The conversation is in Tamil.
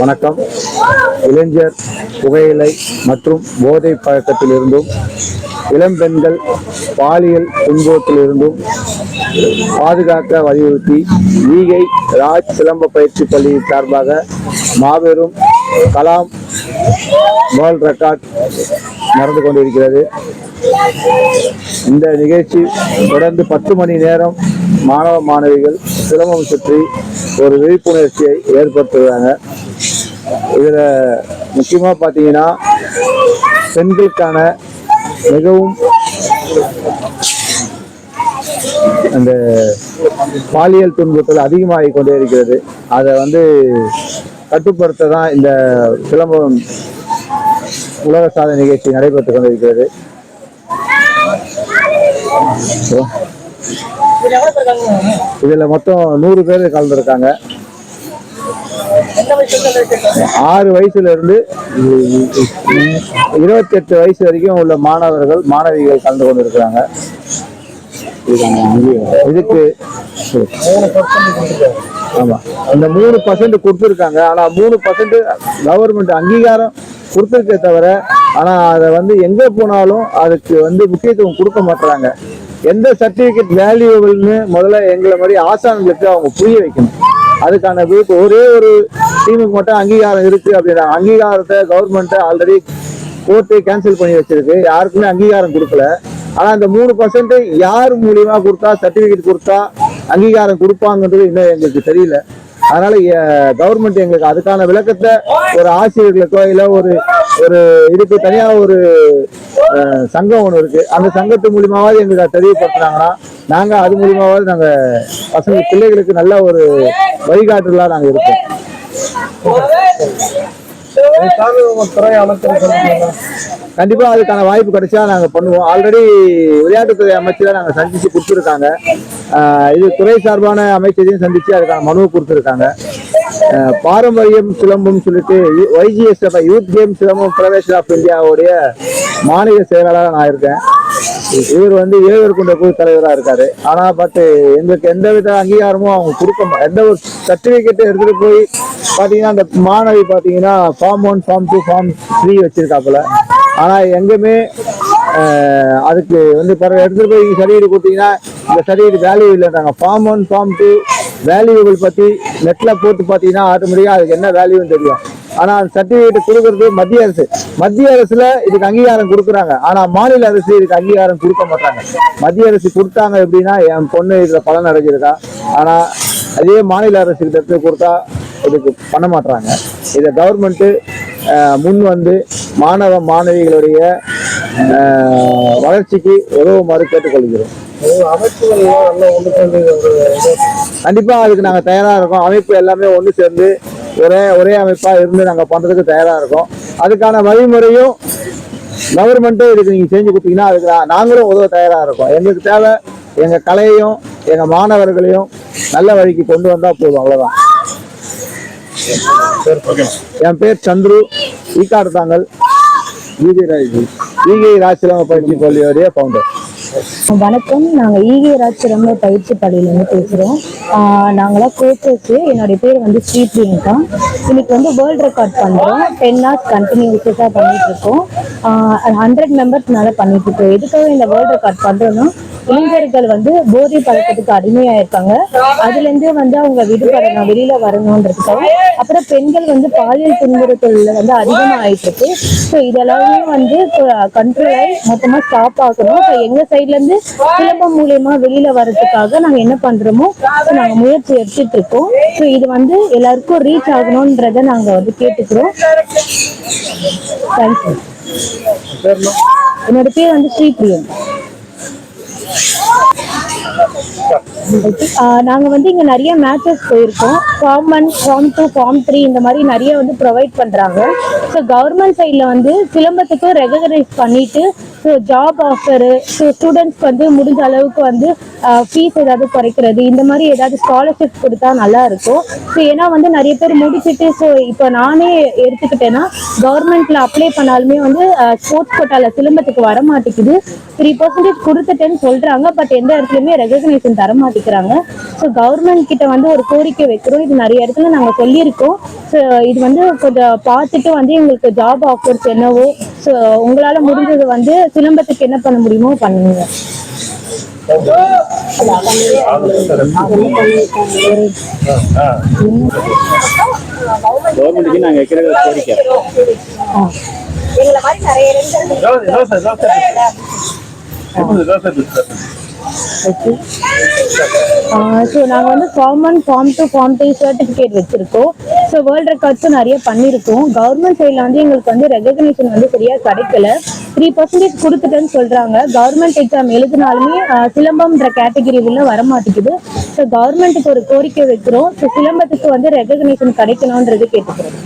வணக்கம். இளைஞர் புகையிலை மற்றும் போதை பழக்கத்திலிருந்தும் இளம்பெண்கள் பாலியல் துன்பத்திலிருந்தும் பாதுகாக்க வலியுறுத்தி ஈகை ராஜ் சிலம்ப பயிற்சி பள்ளி சார்பாக மாபெரும் கலாம் வேர்ல்ட் ரெக்கார்ட் நடந்து கொண்டிருக்கிறது. இந்த நிகழ்ச்சி தொடர்ந்து பத்து மணி நேரம் மாணவ மாணவிகள் சிலம்பம் சுற்றி ஒரு விழிப்புணர்ச்சியை ஏற்படுத்துகிறாங்க. இதில் முக்கியமாக பார்த்தீங்கன்னா பெண்களுக்கான மிகவும் அந்த பாலியல் துன்புறுத்தல் அதிகமாகி கொண்டே இருக்கிறது. அதை வந்து கட்டுப்படுத்த தான் இந்த சிலம்பம் உலக சாதனை நிகழ்ச்சி நடைபெற்றுக் கொண்டிருக்கிறது. இதில் மொத்தம் நூறு பேர் கலந்துருக்காங்க. ஆறு வயசுல இருந்து இருபத்தி எட்டு வயசு வரைக்கும் உள்ள மாணவர்கள் மாணவிகள் கலந்து கொண்டிருக்கிறாங்க. இதுக்கு ஆமா. இந்த மூணு பர்சன்ட் கொடுத்துருக்காங்க. ஆனா மூணு பர்சன்ட் கவர்மெண்ட் அங்கீகாரம் கொடுத்துருக்கே தவிர ஆனா அதை வந்து எங்க போனாலும் அதுக்கு வந்து முக்கியத்துவம் கொடுக்க மாட்டாங்க எந்த சர்டிபிகேட் வேல்யூபிள்னு முதல்ல எங்களை மாதிரி ஆசான்களுக்கு அவங்க புரிய வைக்கணும். அதுக்கான ஒரே ஒரு டீமுக்கு மட்டும் அங்கீகாரம் இருக்கு அப்படின்னாங்க அங்கீகாரத்தை கவர்மெண்ட் ஆல்ரெடி கோர்ட்டே கேன்சல் பண்ணி வச்சிருக்கு. யாருக்குமே அங்கீகாரம் கொடுக்கல. ஆனா அந்த மூணு பர்சன்ட் யார் மூலியமா கொடுத்தா சர்டிபிகேட் கொடுத்தா அங்கீகாரம் கொடுப்பாங்கன்றது இன்னும் எங்களுக்கு தெரியல. அதனால கவர்மெண்ட் எங்களுக்கு அதுக்கான விளக்கத்தை ஒரு ஆசிரியர்களுக்கோ இல்ல ஒரு ஒரு இதுக்கு தனியா ஒரு சங்கம் ஒன்று இருக்கு. அந்த சங்கத்து மூலியமாவது எங்களுக்கு அதை தெரியப்படுத்துனாங்கன்னா நாங்க அது மூலியமாவது நாங்க பசங்க பிள்ளைகளுக்கு நல்ல ஒரு வழிகாட்டுலாம் நாங்க இருப்போம் கண்டிப்பா அதுக்கான வாய்ப்பு கிடைச்சா நாங்க பண்ணுவோம். ஆல்ரெடி விளையாட்டுத்துறை அமைச்சரை நாங்க சந்திச்சு கொடுத்துருக்காங்க. இது துறை சார்பான அமைச்சரையும் சந்திச்சு அதுக்கான மனுவை கொடுத்துருக்காங்க. பாரம்பரியம் சிலம்பம் சொல்லிட்டு YGS youth game silambam federation of இந்தியாவுடைய மாநில செயலாளராக நான் இருக்கேன். இவர் வந்து ஏழூர் குழு தலைவராக இருக்காரு. ஆனா பட் எங்களுக்கு எந்த வித அங்கீகாரமும் அவங்க கொடுக்க எந்த ஒரு சர்டிபிகேட்டும் எடுத்துட்டு போய் பாத்தீங்கன்னா அந்த மாணவி பாத்தீங்கன்னா form one form two form three வச்சிருக்காப்புல. ஆனா எங்கேயுமே அதுக்கு வந்து பிறகு எடுத்துட்டு போய் சர்டிஃபிகேட் கொடுத்தீங்கன்னா இந்த certificate value இல்லைன்றாங்க. Form one form two valuable பத்தி நெட்ல போட்டு பாத்தீங்கன்னா ஆட்டோமேட்டிக்கா அதுக்கு என்ன வேல்யூன்னு தெரியும். ஆனா அந்த சர்டிபிகேட் கொடுக்கறது மத்திய அரசு. மத்திய அரசுல இதுக்கு அங்கீகாரம் கொடுக்குறாங்க. ஆனா மாநில அரசு இதுக்கு அங்கீகாரம் கொடுக்க மாட்டாங்க. மத்திய அரசு கொடுத்தாங்க எப்படின்னா என் பொண்ணு இதுல பலன் அடைஞ்சிருக்கா. ஆனா அதே மாநில அரசு கிட்ட கொடுத்தா இதுக்கு பண்ண மாட்டாங்க இதை கவர்மெண்ட் முன் வந்து மாணவ மாணவிகளுடைய வளர்ச்சிக்கு உதவுமாறு கேட்டுக்கொள்கிறோம். கண்டிப்பா அதுக்கு நாங்க தயாரா இருக்கோம். அமைப்பு எல்லாமே ஒன்று சேர்ந்து ஒரே ஒரே அமைப்பா இருந்து நாங்க பண்றதுக்கு தயாரா இருக்கோம் அதுக்கான வழிமுறையும் கவர்மெண்ட்டும் இதுக்கு நீங்க செஞ்சு கொடுத்தீங்கன்னா அதுக்கு நாங்களும் உதவ தயாரா இருக்கோம் எங்களுக்கு தேவை எங்க கலையையும் எங்க மாணவர்களையும் நல்ல வழிக்கு கொண்டு வந்தா போதும் அவ்வளவுதான் என் பேர் சந்துரு ஈக்காடு தாங்கல் ஈகை ராஜ் ஈகை ராஜ்சிலம பயிற்சி பள்ளியோடைய ஃபவுண்டர் வணக்கம். நாங்கள் ஈகே ராஜ்சிரம பயிற்சி பள்ளியிலேருந்து பேசுகிறோம் நாங்களாம் கோச்சஸ் என்னுடைய பேர் வந்து ஸ்ரீ பிரியங்கா. இன்னைக்கு வந்து வேர்ல்ட் ரெக்கார்ட் பண்ணுறோம் டென் ஹவர்ஸ் கண்டினியூஸாக பண்ணிட்டு இருக்கோம். ஹண்ட்ரட் மெம்பர்ஸ்னால மேலே பண்ணிட்டு இருக்கோம். எதுக்காக இந்த வேர்ல்ட் ரெக்கார்ட் பண்ணுறோன்னா இளைஞர்கள் வந்து போதை பழக்கத்துக்கு அடிமையாக இருக்காங்க அதுலேருந்து வந்து அவங்க விடுபடணும் வெளியில வரணுன்றதுக்காக. அப்புறம் பெண்கள் வந்து பாலியல் துன்புறுத்தல் வந்து அதிகமா ஆயிட்டு இருக்கு ஸோ இதெல்லாமே வந்து கண்ட்ரோல் ஆகி மொத்தமா ஸ்டாப் ஆகணும். எங்க சைடுல இருந்து சிலம்பம் மூலியமா வெளியில வர்றதுக்காக நாங்கள் என்ன பண்றோமோ நாங்க நாங்கள் முயற்சி எடுத்துட்டு இருக்கோம் ஸோ இது வந்து எல்லாருக்கும் ரீச் ஆகணுன்றதை நாங்க வந்து கேட்டுக்கிறோம். தேங்க்யூ என்னோட பேர் வந்து ஸ்ரீபிரியன் ஆஹ் நாங்க வந்து இங்க நிறைய மேட்சஸ் போயிருக்கோம். Form one form two form three இந்த மாதிரி நிறைய வந்து ப்ரொவைட் பண்றாங்க. ஸோ கவர்மெண்ட் சைட்ல வந்து சிலம்பத்துக்கு ரெகனைஸ் பண்ணிட்டு ஸோ ஜாப் ஆஃபரு ஸோ ஸ்டூடெண்ட்ஸ்க்கு வந்து முடிஞ்ச அளவுக்கு வந்து ஃபீஸ் ஏதாவது குறைக்கிறது இந்த மாதிரி ஏதாவது ஸ்காலர்ஷிப் கொடுத்தா நல்லா இருக்கும். ஸோ ஏன்னா வந்து நிறைய பேர் முடிச்சுட்டு ஸோ இப்போ நானே எடுத்துக்கிட்டேன்னா கவர்மெண்ட்ல அப்ளை பண்ணாலுமே வந்து ஸ்போர்ட்ஸ் கோட்டால சிலம்பத்துக்கு வர மாட்டேங்குது. த்ரீ பர்சன்டேஜ் கொடுத்துட்டேன்னு சொல்றாங்க பட் எந்த இடத்துலையுமே ரெகக்னேஷன் தர மாட்டேங்கிறாங்க. ஸோ கவர்மெண்ட் கிட்ட வந்து ஒரு கோரிக்கை வைக்கிறோம். இது நிறைய இடத்துல நாங்கள் சொல்லியிருக்கோம். ஸோ இது வந்து கொஞ்சம் பார்த்துட்டு வந்து எங்களுக்கு ஜாப் ஆஃபர்ஸ் என்னவோ ஸோ உங்களால் முடிஞ்சது வந்து சிலம்பத்துக்கு என்ன பண்ண முடியுமோ பண்ணுங்க. கவர்மெண்ட்டுக்கு வைக்கிற கோரிக்கை. ஸோ uh, நாங்கள் வந்து form one form two form three certificate வச்சுருக்கோம். ஸோ வேர்ல்ட் ரெக்கார்ட்ஸும் நிறைய பண்ணியிருக்கோம் கவர்மெண்ட் சைடில் வந்து எங்களுக்கு வந்து ரெகக்னேஷன் வந்து சரியாக கிடைக்கல. த்ரீ பர்சன்டேஜ் கொடுத்துட்டேன்னு சொல்கிறாங்க கவர்மெண்ட் எக்ஸாம் எழுதினாலுமே uh, சிலம்பம்ன்ற கேட்டகரி உள்ள வர மாட்டேங்குது ஸோ கவர்மெண்ட்டுக்கு ஒரு கோரிக்கை வைக்கிறோம். ஸோ சிலம்பத்துக்கு வந்து ரெகக்னேஷன் கிடைக்கணுன்றது கேட்டுக்கிறோம்.